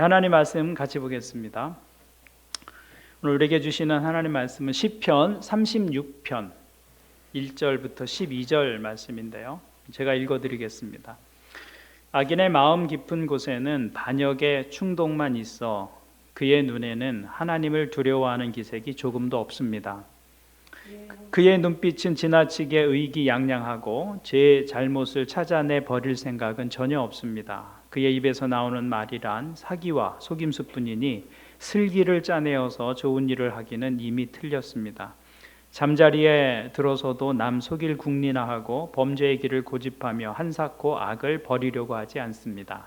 우리 하나님 말씀 같이 보겠습니다. 오늘 우리에게 주시는 하나님 말씀은 시편 36편 1절부터 12절 말씀인데요. 제가 읽어 드리겠습니다. 악인의 마음 깊은 곳에는 반역의 충동만 있어 그의 눈에는 하나님을 두려워하는 기색이 조금도 없습니다. 그의 눈빛은 지나치게 의기양양하고 제 잘못을 찾아내 버릴 생각은 전혀 없습니다. 그의 입에서 나오는 말이란 사기와 속임수뿐이니 슬기를 짜내어서 좋은 일을 하기는 이미 틀렸습니다. 잠자리에 들어서도 남 속일 궁리나 하고 범죄의 길을 고집하며 한사코 악을 버리려고 하지 않습니다.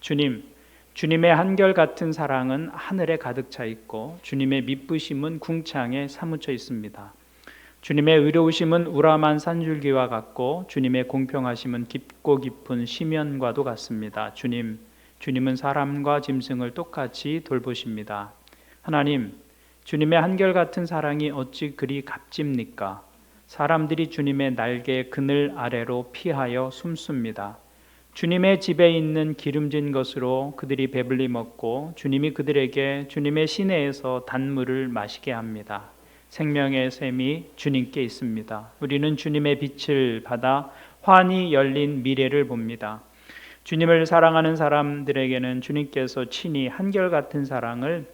주님, 주님의 한결 같은 사랑은 하늘에 가득 차 있고 주님의 미쁘심은 궁창에 사무쳐 있습니다. 주님의 의로우심은 우람한 산줄기와 같고 주님의 공평하심은 깊고 깊은 심연과도 같습니다. 주님, 주님은 사람과 짐승을 똑같이 돌보십니다. 하나님, 주님의 한결같은 사랑이 어찌 그리 값집니까? 사람들이 주님의 날개 그늘 아래로 피하여 숨습니다. 주님의 집에 있는 기름진 것으로 그들이 배불리 먹고 주님이 그들에게 주님의 시내에서 단물을 마시게 합니다. 생명의 샘이 주님께 있습니다. 우리는 주님의 빛을 받아 환히 열린 미래를 봅니다. 주님을 사랑하는 사람들에게는 주님께서 친히 한결같은 사랑을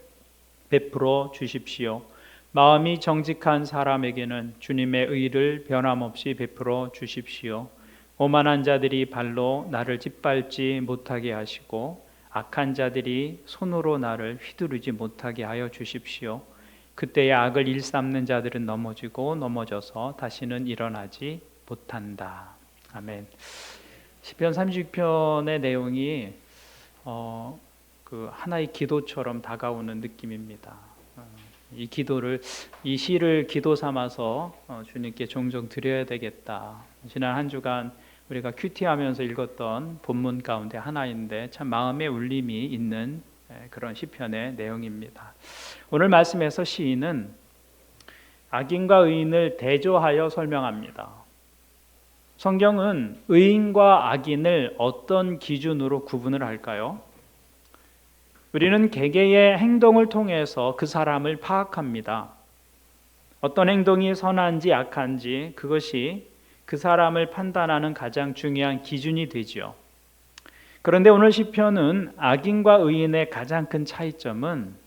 베풀어 주십시오. 마음이 정직한 사람에게는 주님의 의를 변함없이 베풀어 주십시오. 오만한 자들이 발로 나를 짓밟지 못하게 하시고 악한 자들이 손으로 나를 휘두르지 못하게 하여 주십시오. 그때의 악을 일삼는 자들은 넘어지고 넘어져서 다시는 일어나지 못한다. 아멘. 시편 36편의 내용이 어, 그 하나의 기도처럼 다가오는 느낌입니다. 어, 이 기도를 이 시를 기도 삼아서 어, 주님께 종종 드려야 되겠다. 지난 한 주간 우리가 큐티하면서 읽었던 본문 가운데 하나인데 참 마음의 울림이 있는 그런 시편의 내용입니다. 오늘 말씀에서 시인은 악인과 의인을 대조하여 설명합니다. 성경은 의인과 악인을 어떤 기준으로 구분을 할까요? 우리는 개개의 행동을 통해서 그 사람을 파악합니다. 어떤 행동이 선한지 악한지 그것이 그 사람을 판단하는 가장 중요한 기준이 되지요. 그런데 오늘 시편은 악인과 의인의 가장 큰 차이점은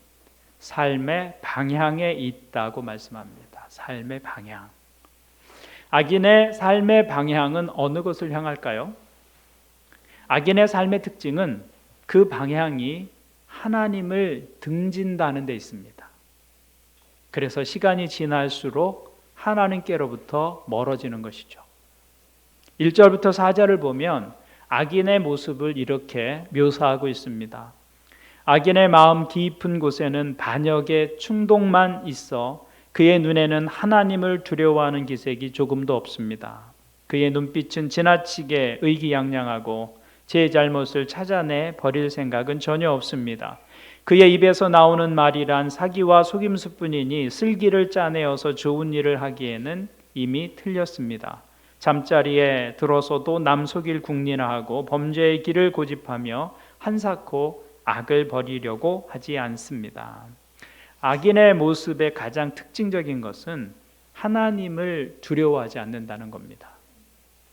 삶의 방향에 있다고 말씀합니다. 삶의 방향. 악인의 삶의 방향은 어느 곳을 향할까요? 악인의 삶의 특징은 그 방향이 하나님을 등진다는 데 있습니다. 그래서 시간이 지날수록 하나님께로부터 멀어지는 것이죠. 1절부터 4절을 보면 악인의 모습을 이렇게 묘사하고 있습니다. 악인의 마음 깊은 곳에는 반역의 충동만 있어 그의 눈에는 하나님을 두려워하는 기색이 조금도 없습니다. 그의 눈빛은 지나치게 의기양양하고 제 잘못을 찾아내 버릴 생각은 전혀 없습니다. 그의 입에서 나오는 말이란 사기와 속임수뿐이니 슬기를 짜내어서 좋은 일을 하기에는 이미 틀렸습니다. 잠자리에 들어서도 남 속일 국리나 하고 범죄의 길을 고집하며 한사코 악을 버리려고 하지 않습니다. 악인의 모습의 가장 특징적인 것은 하나님을 두려워하지 않는다는 겁니다.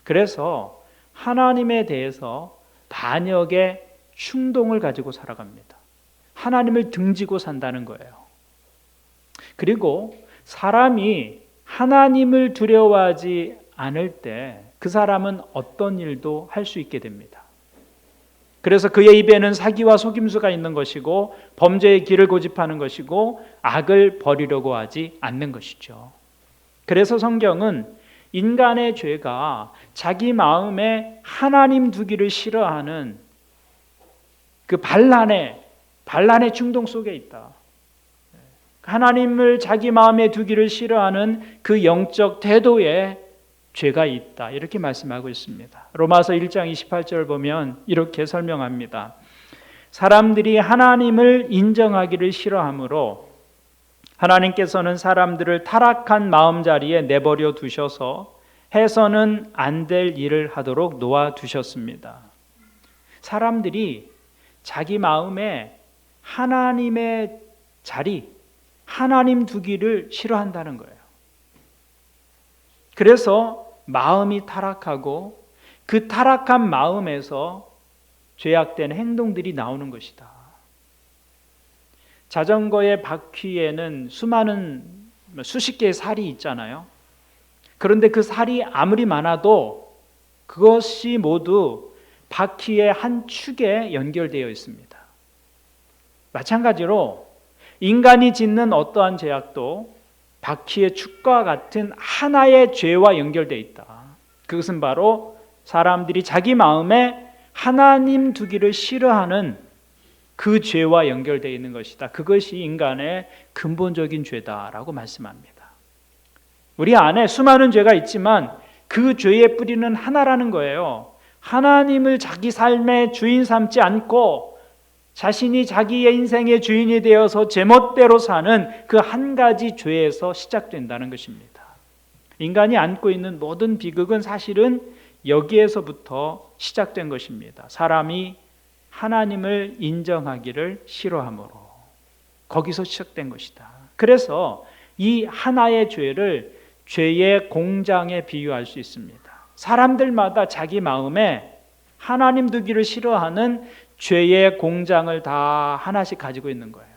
그래서 하나님에 대해서 반역의 충동을 가지고 살아갑니다. 하나님을 등지고 산다는 거예요. 그리고 사람이 하나님을 두려워하지 않을 때 그 사람은 어떤 일도 할 수 있게 됩니다. 그래서 그의 입에는 사기와 속임수가 있는 것이고 범죄의 길을 고집하는 것이고 악을 버리려고 하지 않는 것이죠. 그래서 성경은 인간의 죄가 자기 마음에 하나님 두기를 싫어하는 그 반란의 반란의 충동 속에 있다. 하나님을 자기 마음에 두기를 싫어하는 그 영적 태도에 죄가 있다. 이렇게 말씀하고 있습니다. 로마서 1장 28절 보면 이렇게 설명합니다. 사람들이 하나님을 인정하기를 싫어하므로 하나님께서는 사람들을 타락한 마음 자리에 내버려 두셔서 해서는 안 될 일을 하도록 놓아 두셨습니다. 사람들이 자기 마음에 하나님의 자리, 하나님 두기를 싫어한다는 거예요. 그래서 마음이 타락하고 그 타락한 마음에서 죄악된 행동들이 나오는 것이다. 자전거의 바퀴에는 수많은 수십 개의 살이 있잖아요. 그런데 그 살이 아무리 많아도 그것이 모두 바퀴의 한 축에 연결되어 있습니다. 마찬가지로 인간이 짓는 어떠한 죄악도 바퀴의 축과 같은 하나의 죄와 연결되어 있다. 그것은 바로 사람들이 자기 마음에 하나님 두기를 싫어하는 그 죄와 연결되어 있는 것이다. 그것이 인간의 근본적인 죄다라고 말씀합니다. 우리 안에 수많은 죄가 있지만 그 죄의 뿌리는 하나라는 거예요. 하나님을 자기 삶의 주인 삼지 않고 자신이 자기의 인생의 주인이 되어서 제멋대로 사는 그 한 가지 죄에서 시작된다는 것입니다. 인간이 안고 있는 모든 비극은 사실은 여기에서부터 시작된 것입니다. 사람이 하나님을 인정하기를 싫어함으로 거기서 시작된 것이다. 그래서 이 하나의 죄를 죄의 공장에 비유할 수 있습니다. 사람들마다 자기 마음에 하나님 두기를 싫어하는 죄의 공장을 다 하나씩 가지고 있는 거예요.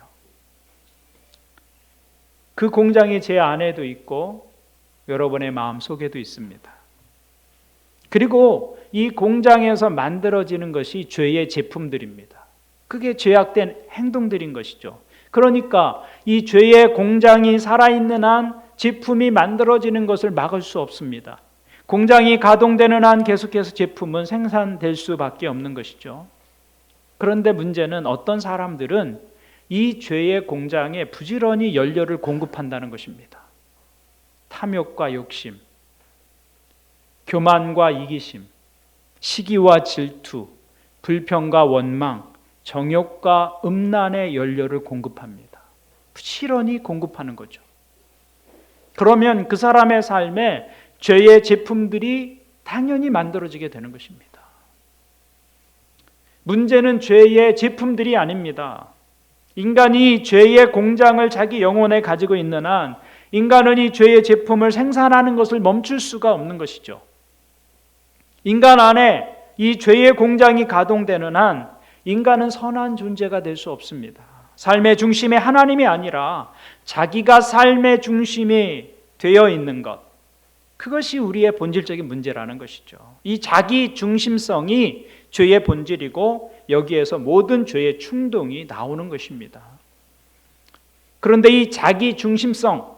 그 공장이 제 안에도 있고 여러분의 마음 속에도 있습니다. 그리고 이 공장에서 만들어지는 것이 죄의 제품들입니다. 그게 죄악된 행동들인 것이죠. 그러니까 이 죄의 공장이 살아있는 한 제품이 만들어지는 것을 막을 수 없습니다. 공장이 가동되는 한 계속해서 제품은 생산될 수밖에 없는 것이죠. 그런데 문제는 어떤 사람들은 이 죄의 공장에 부지런히 연료를 공급한다는 것입니다. 탐욕과 욕심, 교만과 이기심, 시기와 질투, 불평과 원망, 정욕과 음란의 연료를 공급합니다. 부지런히 공급하는 거죠. 그러면 그 사람의 삶에 죄의 제품들이 당연히 만들어지게 되는 것입니다. 문제는 죄의 제품들이 아닙니다. 인간이 죄의 공장을 자기 영혼에 가지고 있는 한 인간은 이 죄의 제품을 생산하는 것을 멈출 수가 없는 것이죠. 인간 안에 이 죄의 공장이 가동되는 한 인간은 선한 존재가 될 수 없습니다. 삶의 중심에 하나님이 아니라 자기가 삶의 중심이 되어 있는 것. 그것이 우리의 본질적인 문제라는 것이죠. 이 자기 중심성이 죄의 본질이고 여기에서 모든 죄의 충동이 나오는 것입니다. 그런데 이 자기 중심성,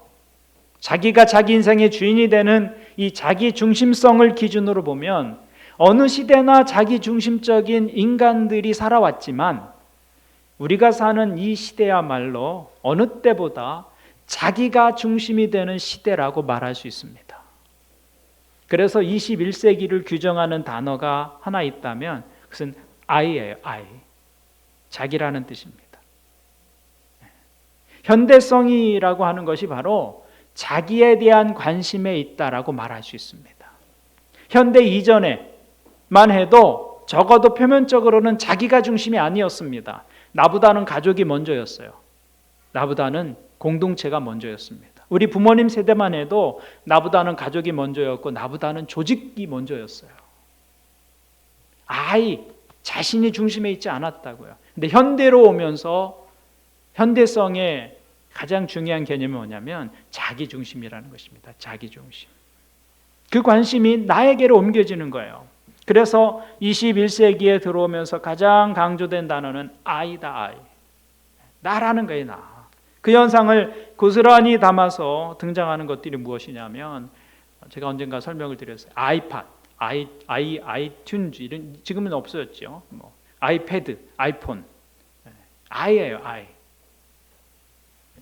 자기가 자기 인생의 주인이 되는 이 자기 중심성을 기준으로 보면 어느 시대나 자기 중심적인 인간들이 살아왔지만 우리가 사는 이 시대야말로 어느 때보다 자기가 중심이 되는 시대라고 말할 수 있습니다. 그래서 21세기를 규정하는 단어가 하나 있다면 그것은 I예요. I. 자기라는 뜻입니다. 현대성이라고 하는 것이 바로 자기에 대한 관심에 있다라고 말할 수 있습니다. 현대 이전에만 해도 적어도 표면적으로는 자기가 중심이 아니었습니다. 나보다는 가족이 먼저였어요. 나보다는 공동체가 먼저였습니다. 우리 부모님 세대만 해도 나보다는 가족이 먼저였고 나보다는 조직이 먼저였어요. 아이 자신이 중심에 있지 않았다고요. 근데 현대로 오면서 현대성의 가장 중요한 개념이 뭐냐면 자기 중심이라는 것입니다. 자기 중심. 그 관심이 나에게로 옮겨지는 거예요. 그래서 21세기에 들어오면서 가장 강조된 단어는 아이다 아이. 나라는 거예요, 나. 그 현상을 고스란히 담아서 등장하는 것들이 무엇이냐면 제가 언젠가 설명을 드렸어요. 아이팟, 아이 아이 아이튠즈 이런 지금은 없어졌죠. 뭐 아이패드, 아이폰. 아이예요, 아이.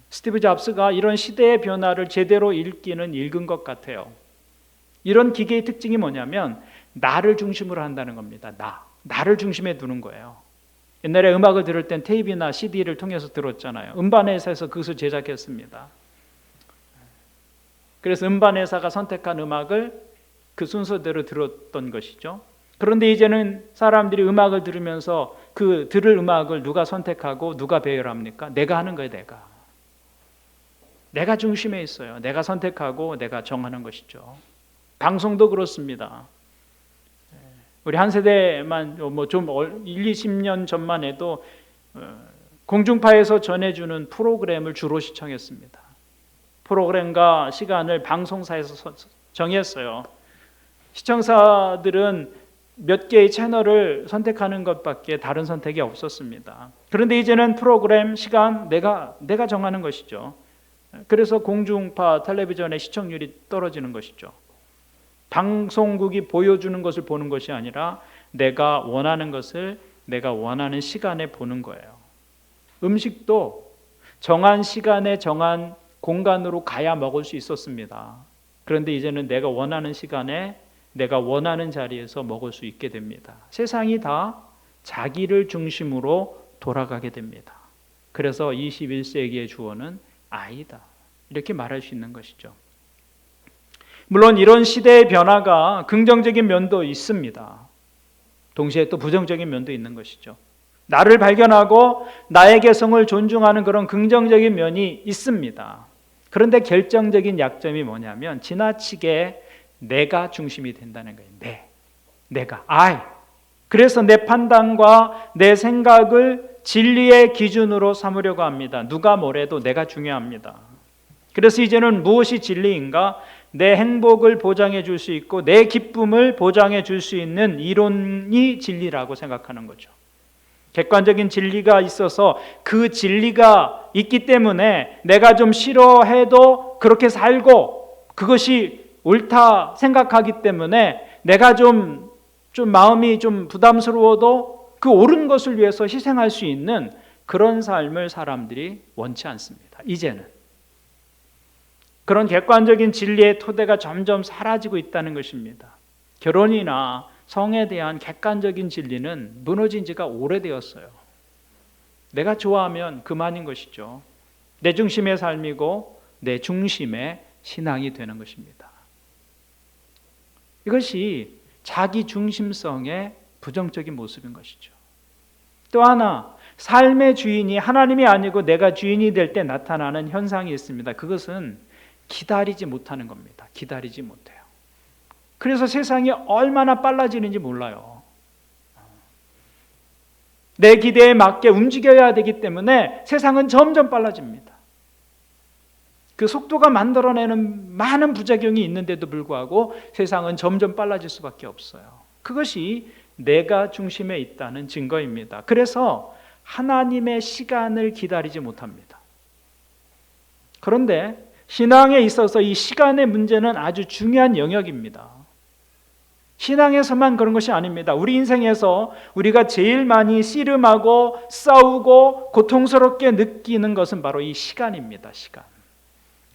스티브 잡스가 이런 시대의 변화를 제대로 읽기는 읽은 것 같아요. 이런 기계의 특징이 뭐냐면 나를 중심으로 한다는 겁니다. 나. 나를 중심에 두는 거예요. 옛날에 음악을 들을 땐 테이프나 CD를 통해서 들었잖아요. 음반회사에서 그것을 제작했습니다. 그래서 음반회사가 선택한 음악을 그 순서대로 들었던 것이죠. 그런데 이제는 사람들이 음악을 들으면서 그 들을 음악을 누가 선택하고 누가 배열합니까? 내가 하는 거예요, 내가. 내가 중심에 있어요. 내가 선택하고 내가 정하는 것이죠. 방송도 그렇습니다. 우리 한 세대만 뭐 좀 1, 20년 전만 해도 어, 공중파에서 전해주는 프로그램을 주로 시청했습니다. 프로그램과 시간을 방송사에서 서- 정했어요. 시청자들은 몇 개의 채널을 선택하는 것밖에 다른 선택이 없었습니다. 그런데 이제는 프로그램 시간 내가 내가 정하는 것이죠. 그래서 공중파 텔레비전의 시청률이 떨어지는 것이죠. 방송국이 보여주는 것을 보는 것이 아니라 내가 원하는 것을 내가 원하는 시간에 보는 거예요. 음식도 정한 시간에 정한 공간으로 가야 먹을 수 있었습니다. 그런데 이제는 내가 원하는 시간에 내가 원하는 자리에서 먹을 수 있게 됩니다. 세상이 다 자기를 중심으로 돌아가게 됩니다. 그래서 21세기의 주어는 아이다. 이렇게 말할 수 있는 것이죠. 물론 이런 시대의 변화가 긍정적인 면도 있습니다. 동시에 또 부정적인 면도 있는 것이죠. 나를 발견하고 나의 개성을 존중하는 그런 긍정적인 면이 있습니다. 그런데 결정적인 약점이 뭐냐면 지나치게 내가 중심이 된다는 거예요. 내. 내가. I. 그래서 내 판단과 내 생각을 진리의 기준으로 삼으려고 합니다. 누가 뭐래도 내가 중요합니다. 그래서 이제는 무엇이 진리인가? 내 행복을 보장해 줄 수 있고 내 기쁨을 보장해 줄 수 있는 이론이 진리라고 생각하는 거죠. 객관적인 진리가 있어서 그 진리가 있기 때문에 내가 좀 싫어해도 그렇게 살고 그것이 옳다 생각하기 때문에 내가 좀, 좀 마음이 좀 부담스러워도 그 옳은 것을 위해서 희생할 수 있는 그런 삶을 사람들이 원치 않습니다. 이제는. 그런 객관적인 진리의 토대가 점점 사라지고 있다는 것입니다. 결혼이나 성에 대한 객관적인 진리는 무너진 지가 오래되었어요. 내가 좋아하면 그만인 것이죠. 내 중심의 삶이고 내 중심의 신앙이 되는 것입니다. 이것이 자기 중심성의 부정적인 모습인 것이죠. 또 하나, 삶의 주인이 하나님이 아니고 내가 주인이 될 때 나타나는 현상이 있습니다. 그것은 기다리지 못하는 겁니다. 기다리지 못해요. 그래서 세상이 얼마나 빨라지는지 몰라요. 내 기대에 맞게 움직여야 되기 때문에 세상은 점점 빨라집니다. 그 속도가 만들어내는 많은 부작용이 있는데도 불구하고 세상은 점점 빨라질 수밖에 없어요. 그것이 내가 중심에 있다는 증거입니다. 그래서 하나님의 시간을 기다리지 못합니다. 그런데 신앙에 있어서 이 시간의 문제는 아주 중요한 영역입니다. 신앙에서만 그런 것이 아닙니다. 우리 인생에서 우리가 제일 많이 씨름하고 싸우고 고통스럽게 느끼는 것은 바로 이 시간입니다. 시간.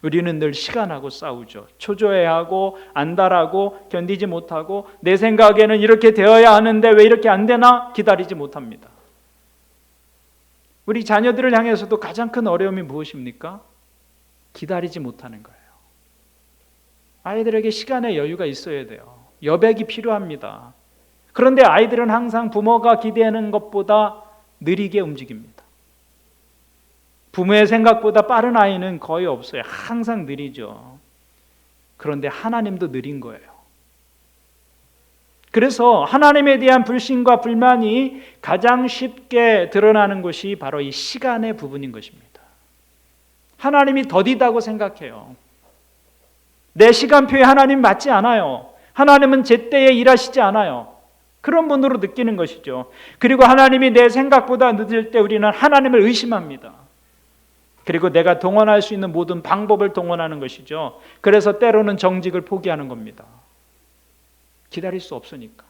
우리는 늘 시간하고 싸우죠. 초조해하고 안달하고 견디지 못하고 내 생각에는 이렇게 되어야 하는데 왜 이렇게 안 되나 기다리지 못합니다. 우리 자녀들을 향해서도 가장 큰 어려움이 무엇입니까? 기다리지 못하는 거예요. 아이들에게 시간의 여유가 있어야 돼요. 여백이 필요합니다. 그런데 아이들은 항상 부모가 기대하는 것보다 느리게 움직입니다. 부모의 생각보다 빠른 아이는 거의 없어요. 항상 느리죠. 그런데 하나님도 느린 거예요. 그래서 하나님에 대한 불신과 불만이 가장 쉽게 드러나는 것이 바로 이 시간의 부분인 것입니다. 하나님이 더디다고 생각해요. 내 시간표에 하나님 맞지 않아요. 하나님은 제때에 일하시지 않아요. 그런 분으로 느끼는 것이죠. 그리고 하나님이 내 생각보다 늦을 때 우리는 하나님을 의심합니다. 그리고 내가 동원할 수 있는 모든 방법을 동원하는 것이죠. 그래서 때로는 정직을 포기하는 겁니다. 기다릴 수 없으니까.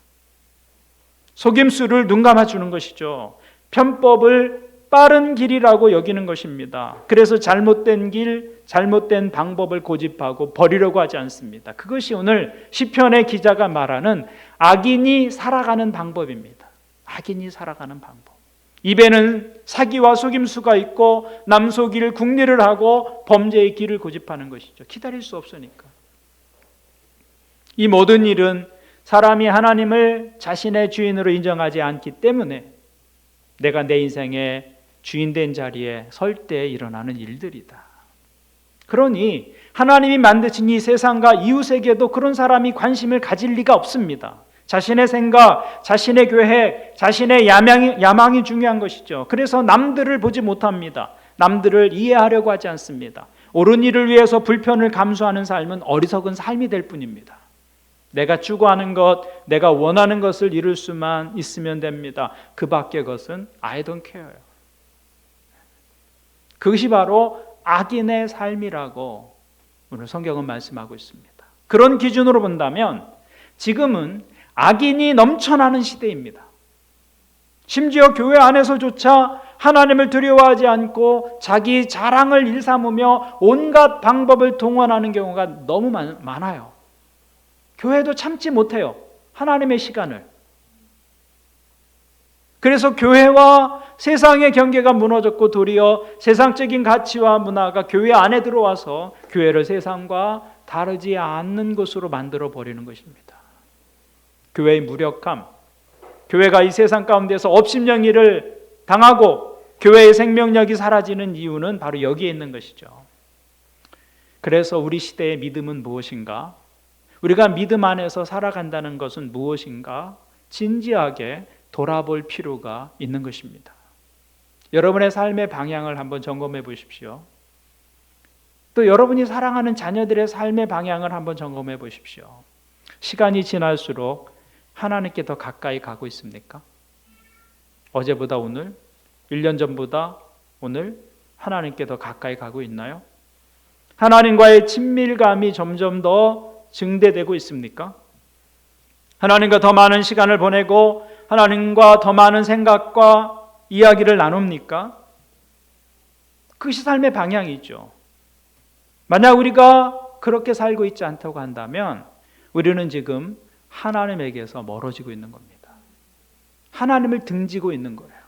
속임수를 눈 감아 주는 것이죠. 편법을 빠른 길이라고 여기는 것입니다. 그래서 잘못된 길, 잘못된 방법을 고집하고 버리려고 하지 않습니다. 그것이 오늘 시편의 기자가 말하는 악인이 살아가는 방법입니다. 악인이 살아가는 방법. 입에는 사기와 속임수가 있고 남속일 국리를 하고 범죄의 길을 고집하는 것이죠. 기다릴 수 없으니까. 이 모든 일은 사람이 하나님을 자신의 주인으로 인정하지 않기 때문에 내가 내 인생의 주인된 자리에 설 때 일어나는 일들이다. 그러니 하나님이 만드신 이 세상과 이웃에게도 그런 사람이 관심을 가질 리가 없습니다. 자신의 생각, 자신의 계획, 자신의 야망이, 야망이 중요한 것이죠. 그래서 남들을 보지 못합니다. 남들을 이해하려고 하지 않습니다. 옳은 일을 위해서 불편을 감수하는 삶은 어리석은 삶이 될 뿐입니다. 내가 추구하는 것, 내가 원하는 것을 이룰 수만 있으면 됩니다. 그 밖의 것은 I don't care요. 그것이 바로 악인의 삶이라고 오늘 성경은 말씀하고 있습니다. 그런 기준으로 본다면 지금은 악인이 넘쳐나는 시대입니다. 심지어 교회 안에서조차 하나님을 두려워하지 않고 자기 자랑을 일삼으며 온갖 방법을 동원하는 경우가 너무 많 아요. 교회도 참지 못해요. 하나님의 시간을. 그래서 교회와 세상의 경계가 무너졌고 도리어 세상적인 가치와 문화가 교회 안에 들어와서 교회를 세상과 다르지 않는 것으로 만들어 버리는 것입니다. 교회의 무력함, 교회가 이 세상 가운데서 업신여기를 당하고 교회의 생명력이 사라지는 이유는 바로 여기에 있는 것이죠. 그래서 우리 시대의 믿음은 무엇인가? 우리가 믿음 안에서 살아간다는 것은 무엇인가? 진지하게 돌아볼 필요가 있는 것입니다. 여러분의 삶의 방향을 한번 점검해 보십시오. 또 여러분이 사랑하는 자녀들의 삶의 방향을 한번 점검해 보십시오. 시간이 지날수록 하나님께 더 가까이 가고 있습니까? 어제보다 오늘, 1년 전보다 오늘 하나님께 더 가까이 가고 있나요? 하나님과의 친밀감이 점점 더 증대되고 있습니까? 하나님과 더 많은 시간을 보내고 하나님과 더 많은 생각과 이야기를 나눕니까? 그것이 삶의 방향이죠. 만약 우리가 그렇게 살고 있지 않다고 한다면 우리는 지금 하나님에게서 멀어지고 있는 겁니다. 하나님을 등지고 있는 거예요.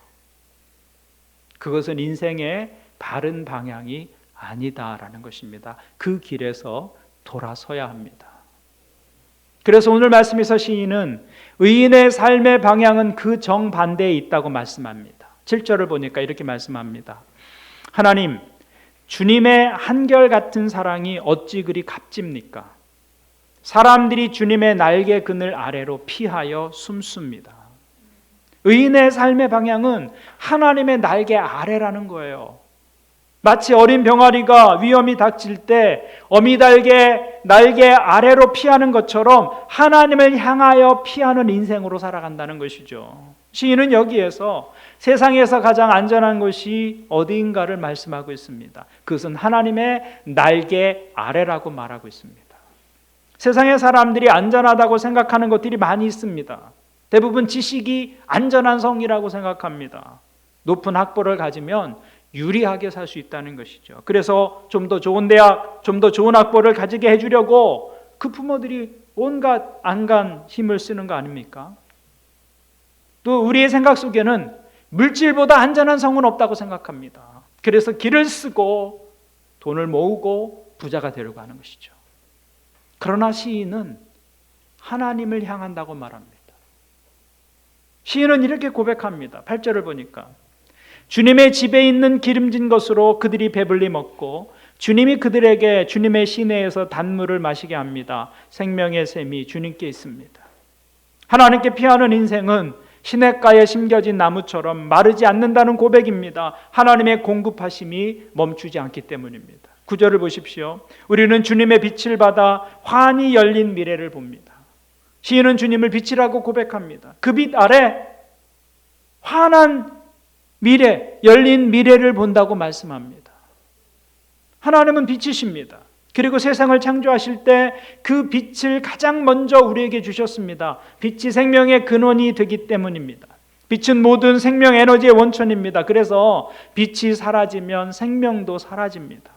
그것은 인생의 바른 방향이 아니다라는 것입니다. 그 길에서 돌아서야 합니다. 그래서 오늘 말씀에서 시인은 의인의 삶의 방향은 그 정반대에 있다고 말씀합니다. 7절을 보니까 이렇게 말씀합니다. 하나님, 주님의 한결같은 사랑이 어찌 그리 값집니까? 사람들이 주님의 날개 그늘 아래로 피하여 숨습니다. 의인의 삶의 방향은 하나님의 날개 아래라는 거예요. 마치 어린 병아리가 위험이 닥칠 때 어미달개 날개 아래로 피하는 것처럼 하나님을 향하여 피하는 인생으로 살아간다는 것이죠. 시인은 여기에서 세상에서 가장 안전한 것이 어디인가를 말씀하고 있습니다. 그것은 하나님의 날개 아래라고 말하고 있습니다. 세상의 사람들이 안전하다고 생각하는 것들이 많이 있습니다. 대부분 지식이 안전한 성이라고 생각합니다. 높은 학벌을 가지면 유리하게 살 수 있다는 것이죠. 그래서 좀 더 좋은 대학, 좀 더 좋은 학벌을 가지게 해주려고 그 부모들이 온갖 안간 힘을 쓰는 거 아닙니까? 또 우리의 생각 속에는 물질보다 안전한 성은 없다고 생각합니다. 그래서 길을 쓰고 돈을 모으고 부자가 되려고 하는 것이죠. 그러나 시인은 하나님을 향한다고 말합니다. 시인은 이렇게 고백합니다. 8절을 보니까 주님의 집에 있는 기름진 것으로 그들이 배불리 먹고 주님이 그들에게 주님의 시내에서 단물을 마시게 합니다. 생명의 샘이 주님께 있습니다. 하나님께 피하는 인생은 시냇가에 심겨진 나무처럼 마르지 않는다는 고백입니다. 하나님의 공급하심이 멈추지 않기 때문입니다. 구절을 보십시오. 우리는 주님의 빛을 받아 환히 열린 미래를 봅니다. 시인은 주님을 빛이라고 고백합니다. 그 빛 아래 환한 미래, 열린 미래를 본다고 말씀합니다. 하나님은 빛이십니다. 그리고 세상을 창조하실 때 그 빛을 가장 먼저 우리에게 주셨습니다. 빛이 생명의 근원이 되기 때문입니다. 빛은 모든 생명 에너지의 원천입니다. 그래서 빛이 사라지면 생명도 사라집니다.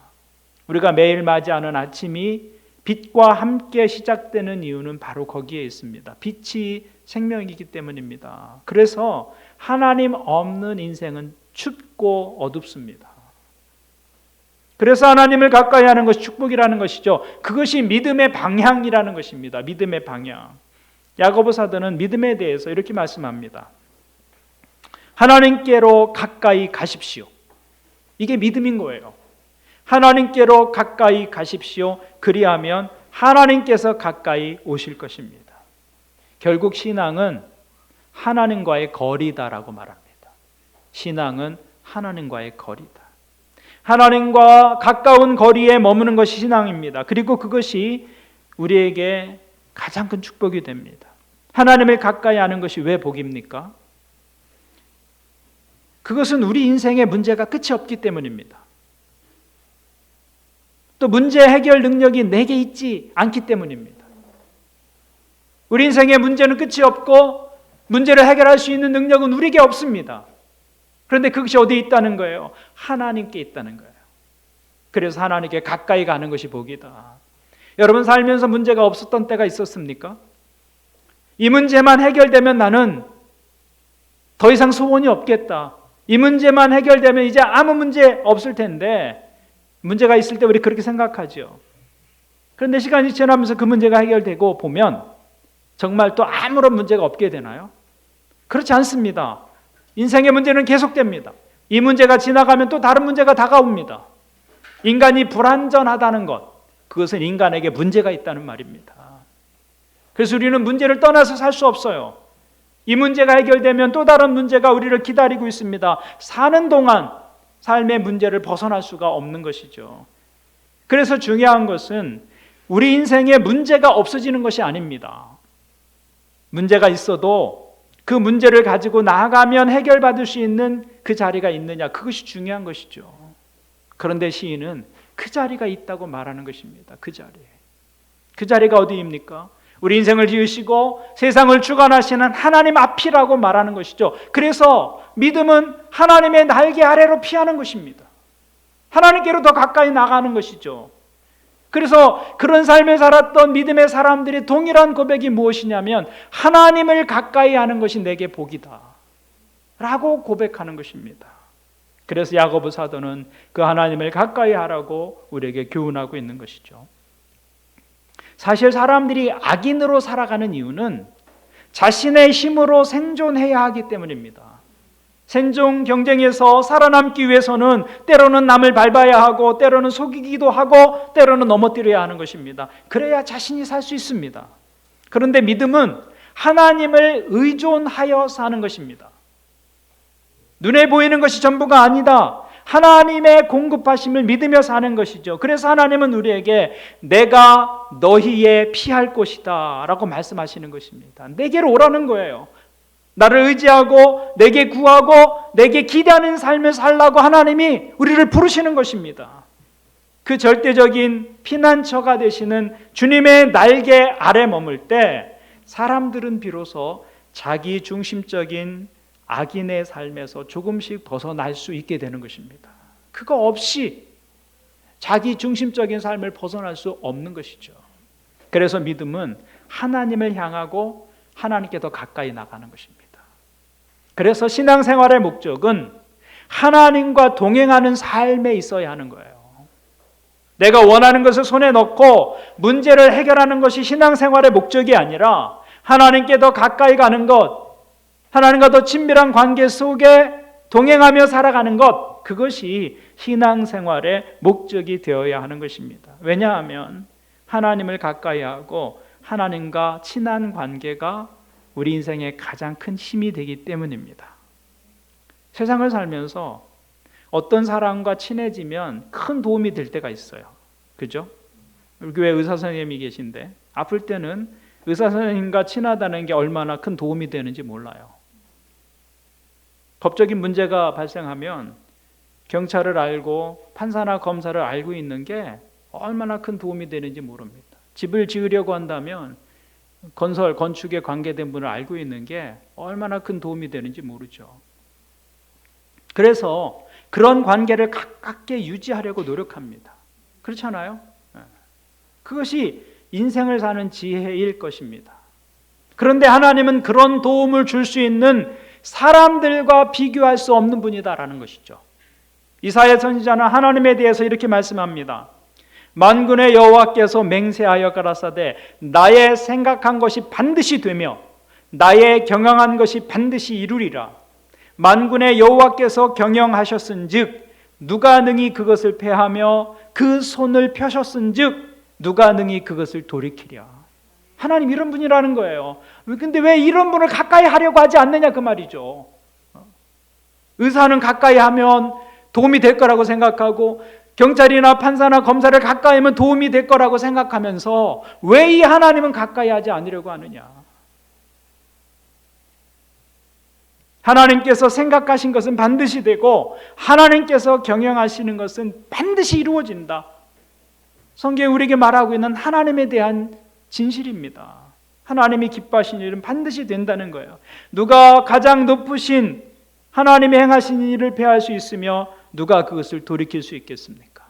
우리가 매일 맞이하는 아침이 빛과 함께 시작되는 이유는 바로 거기에 있습니다. 빛이 생명이기 때문입니다. 그래서 하나님 없는 인생은 춥고 어둡습니다. 그래서 하나님을 가까이 하는 것이 축복이라는 것이죠. 그것이 믿음의 방향이라는 것입니다. 믿음의 방향. 야고보 사도는 믿음에 대해서 이렇게 말씀합니다. 하나님께로 가까이 가십시오. 이게 믿음인 거예요. 하나님께로 가까이 가십시오. 그리하면 하나님께서 가까이 오실 것입니다. 결국 신앙은 하나님과의 거리다라고 말합니다. 신앙은 하나님과의 거리다. 하나님과 가까운 거리에 머무는 것이 신앙입니다. 그리고 그것이 우리에게 가장 큰 축복이 됩니다. 하나님을 가까이 하는 것이 왜 복입니까? 그것은 우리 인생의 문제가 끝이 없기 때문입니다. 또 문제 해결 능력이 내게 있지 않기 때문입니다. 우리 인생의 문제는 끝이 없고 문제를 해결할 수 있는 능력은 우리에게 없습니다. 그런데 그것이 어디에 있다는 거예요? 하나님께 있다는 거예요. 그래서 하나님께 가까이 가는 것이 복이다. 여러분 살면서 문제가 없었던 때가 있었습니까? 이 문제만 해결되면 나는 더 이상 소원이 없겠다. 이 문제만 해결되면 이제 아무 문제 없을 텐데 문제가 있을 때 우리 그렇게 생각하죠. 그런데 시간이 지나면서 그 문제가 해결되고 보면 정말 또 아무런 문제가 없게 되나요? 그렇지 않습니다. 인생의 문제는 계속됩니다. 이 문제가 지나가면 또 다른 문제가 다가옵니다. 인간이 불완전하다는 것, 그것은 인간에게 문제가 있다는 말입니다. 그래서 우리는 문제를 떠나서 살 수 없어요. 이 문제가 해결되면 또 다른 문제가 우리를 기다리고 있습니다. 사는 동안 삶의 문제를 벗어날 수가 없는 것이죠. 그래서 중요한 것은 우리 인생에 문제가 없어지는 것이 아닙니다. 문제가 있어도 그 문제를 가지고 나아가면 해결받을 수 있는 그 자리가 있느냐, 그것이 중요한 것이죠. 그런데 시인은 그 자리가 있다고 말하는 것입니다. 그 자리에. 그 자리가 어디입니까? 우리 인생을 지으시고 세상을 주관하시는 하나님 앞이라고 말하는 것이죠. 그래서 믿음은 하나님의 날개 아래로 피하는 것입니다. 하나님께로 더 가까이 나가는 것이죠. 그래서 그런 삶을 살았던 믿음의 사람들이 동일한 고백이 무엇이냐면 하나님을 가까이 하는 것이 내게 복이다. 라고 고백하는 것입니다. 그래서 야고보 사도는 그 하나님을 가까이 하라고 우리에게 교훈하고 있는 것이죠. 사실 사람들이 악인으로 살아가는 이유는 자신의 힘으로 생존해야 하기 때문입니다. 생존 경쟁에서 살아남기 위해서는 때로는 남을 밟아야 하고 때로는 속이기도 하고 때로는 넘어뜨려야 하는 것입니다. 그래야 자신이 살 수 있습니다. 그런데 믿음은 하나님을 의존하여 사는 것입니다. 눈에 보이는 것이 전부가 아니다. 하나님의 공급하심을 믿으며 사는 것이죠. 그래서 하나님은 우리에게 내가 너희의 피할 곳이다 라고 말씀하시는 것입니다. 내게로 오라는 거예요. 나를 의지하고 내게 구하고 내게 기대하는 삶을 살라고 하나님이 우리를 부르시는 것입니다. 그 절대적인 피난처가 되시는 주님의 날개 아래 머물 때 사람들은 비로소 자기 중심적인 악인의 삶에서 조금씩 벗어날 수 있게 되는 것입니다. 그거 없이 자기 중심적인 삶을 벗어날 수 없는 것이죠. 그래서 믿음은 하나님을 향하고 하나님께 더 가까이 나가는 것입니다. 그래서 신앙생활의 목적은 하나님과 동행하는 삶에 있어야 하는 거예요. 내가 원하는 것을 손에 넣고 문제를 해결하는 것이 신앙생활의 목적이 아니라 하나님께 더 가까이 가는 것, 하나님과 더 친밀한 관계 속에 동행하며 살아가는 것, 그것이 신앙생활의 목적이 되어야 하는 것입니다. 왜냐하면 하나님을 가까이 하고 하나님과 친한 관계가 우리 인생의 가장 큰 힘이 되기 때문입니다. 세상을 살면서 어떤 사람과 친해지면 큰 도움이 될 때가 있어요. 그죠? 교회 의사 선생님이 계신데 아플 때는 의사 선생님과 친하다는 게 얼마나 큰 도움이 되는지 몰라요. 법적인 문제가 발생하면 경찰을 알고 판사나 검사를 알고 있는 게 얼마나 큰 도움이 되는지 모릅니다. 집을 지으려고 한다면 건설, 건축에 관계된 분을 알고 있는 게 얼마나 큰 도움이 되는지 모르죠. 그래서 그런 관계를 가깝게 유지하려고 노력합니다. 그렇잖아요? 네. 그것이 인생을 사는 지혜일 것입니다. 그런데 하나님은 그런 도움을 줄 수 있는 사람들과 비교할 수 없는 분이다라는 것이죠. 이사야 선지자는 하나님에 대해서 이렇게 말씀합니다. 만군의 여호와께서 맹세하여 가라사대 나의 생각한 것이 반드시 되며 나의 경영한 것이 반드시 이루리라 만군의 여호와께서 경영하셨은즉 누가 능히 그것을 패하며 그 손을 펴셨은즉 누가 능히 그것을 돌이키랴 하나님 이런 분이라는 거예요. 근데 왜 이런 분을 가까이 하려고 하지 않느냐 그 말이죠. 의사는 가까이 하면 도움이 될 거라고 생각하고 경찰이나 판사나 검사를 가까이 하면 도움이 될 거라고 생각하면서 왜 이 하나님은 가까이 하지 않으려고 하느냐? 하나님께서 생각하신 것은 반드시 되고 하나님께서 경영하시는 것은 반드시 이루어진다. 성경이 우리에게 말하고 있는 하나님에 대한 진실입니다. 하나님이 기뻐하신 일은 반드시 된다는 거예요. 누가 가장 높으신 하나님이 행하신 일을 패할 수 있으며 누가 그것을 돌이킬 수 있겠습니까?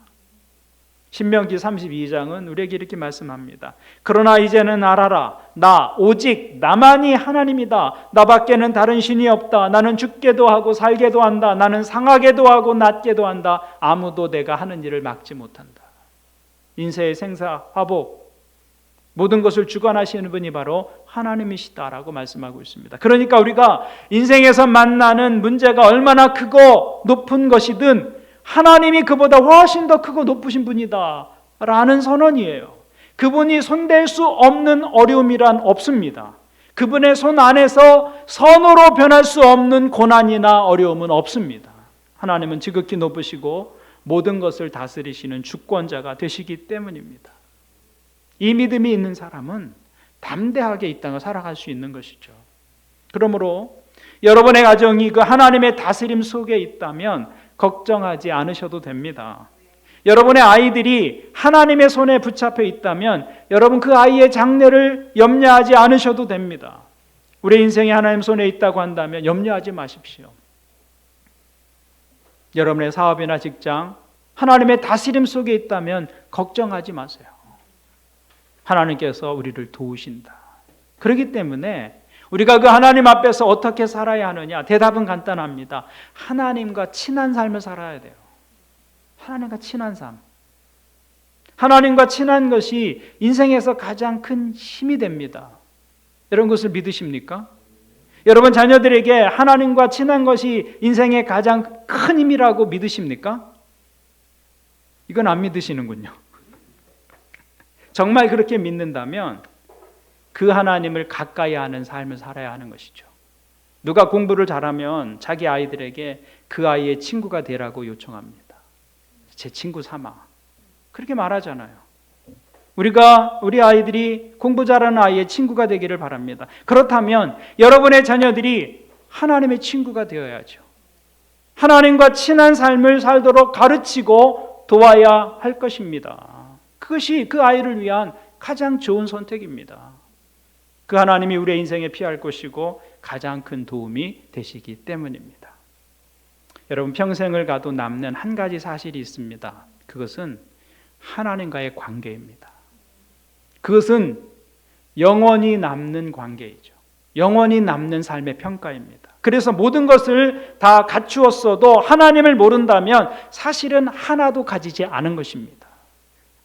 신명기 32장은 우리에게 이렇게 말씀합니다. 그러나 이제는 알아라. 나 오직 나만이 하나님이다. 나밖에는 다른 신이 없다. 나는 죽게도 하고 살게도 한다. 나는 상하게도 하고 낫게도 한다. 아무도 내가 하는 일을 막지 못한다. 인세의 생사 화복 모든 것을 주관하시는 분이 바로 하나님이시다라고 말씀하고 있습니다. 그러니까 우리가 인생에서 만나는 문제가 얼마나 크고 높은 것이든 하나님이 그보다 훨씬 더 크고 높으신 분이다. 라는 선언이에요. 그분이 손댈 수 없는 어려움이란 없습니다. 그분의 손 안에서 선으로 변할 수 없는 고난이나 어려움은 없습니다. 하나님은 지극히 높으시고 모든 것을 다스리시는 주권자가 되시기 때문입니다. 이 믿음이 있는 사람은 담대하게 이 땅을 살아갈 수 있는 것이죠. 그러므로 여러분의 가정이 그 하나님의 다스림 속에 있다면 걱정하지 않으셔도 됩니다. 여러분의 아이들이 하나님의 손에 붙잡혀 있다면 여러분 그 아이의 장래를 염려하지 않으셔도 됩니다. 우리 인생이 하나님 손에 있다고 한다면 염려하지 마십시오. 여러분의 사업이나 직장 하나님의 다스림 속에 있다면 걱정하지 마세요. 하나님께서 우리를 도우신다. 그렇기 때문에 우리가 그 하나님 앞에서 어떻게 살아야 하느냐? 대답은 간단합니다. 하나님과 친한 삶을 살아야 돼요. 하나님과 친한 삶. 하나님과 친한 것이 인생에서 가장 큰 힘이 됩니다. 이런 것을 믿으십니까? 여러분 자녀들에게 하나님과 친한 것이 인생의 가장 큰 힘이라고 믿으십니까? 이건 안 믿으시는군요. 정말 그렇게 믿는다면 그 하나님을 가까이 하는 삶을 살아야 하는 것이죠. 누가 공부를 잘하면 자기 아이들에게 그 아이의 친구가 되라고 요청합니다. 제 친구 삼아. 그렇게 말하잖아요. 우리가 우리 아이들이 공부 잘하는 아이의 친구가 되기를 바랍니다. 그렇다면 여러분의 자녀들이 하나님의 친구가 되어야죠. 하나님과 친한 삶을 살도록 가르치고 도와야 할 것입니다. 그것이 그 아이를 위한 가장 좋은 선택입니다. 그 하나님이 우리의 인생에 피할 것이고 가장 큰 도움이 되시기 때문입니다. 여러분 평생을 가도 남는 한 가지 사실이 있습니다. 그것은 하나님과의 관계입니다. 그것은 영원히 남는 관계이죠. 영원히 남는 삶의 평가입니다. 그래서 모든 것을 다 갖추었어도 하나님을 모른다면 사실은 하나도 가지지 않은 것입니다.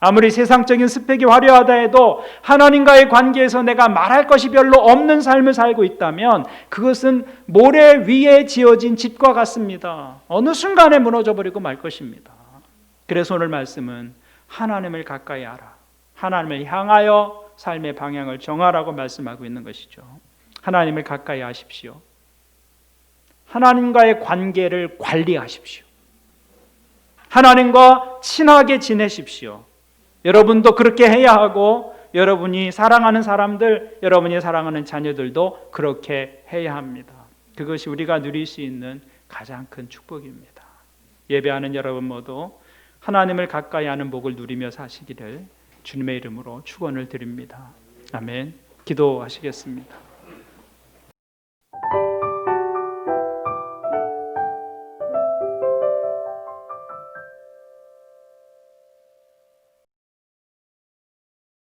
아무리 세상적인 스펙이 화려하다 해도 하나님과의 관계에서 내가 말할 것이 별로 없는 삶을 살고 있다면 그것은 모래 위에 지어진 집과 같습니다. 어느 순간에 무너져 버리고 말 것입니다. 그래서 오늘 말씀은 하나님을 가까이 하라. 하나님을 향하여 삶의 방향을 정하라고 말씀하고 있는 것이죠. 하나님을 가까이 하십시오. 하나님과의 관계를 관리하십시오. 하나님과 친하게 지내십시오. 여러분도 그렇게 해야 하고 여러분이 사랑하는 사람들, 여러분이 사랑하는 자녀들도 그렇게 해야 합니다. 그것이 우리가 누릴 수 있는 가장 큰 축복입니다. 예배하는 여러분 모두 하나님을 가까이 하는 복을 누리며 사시기를 주님의 이름으로 축원을 드립니다. 아멘. 기도하시겠습니다.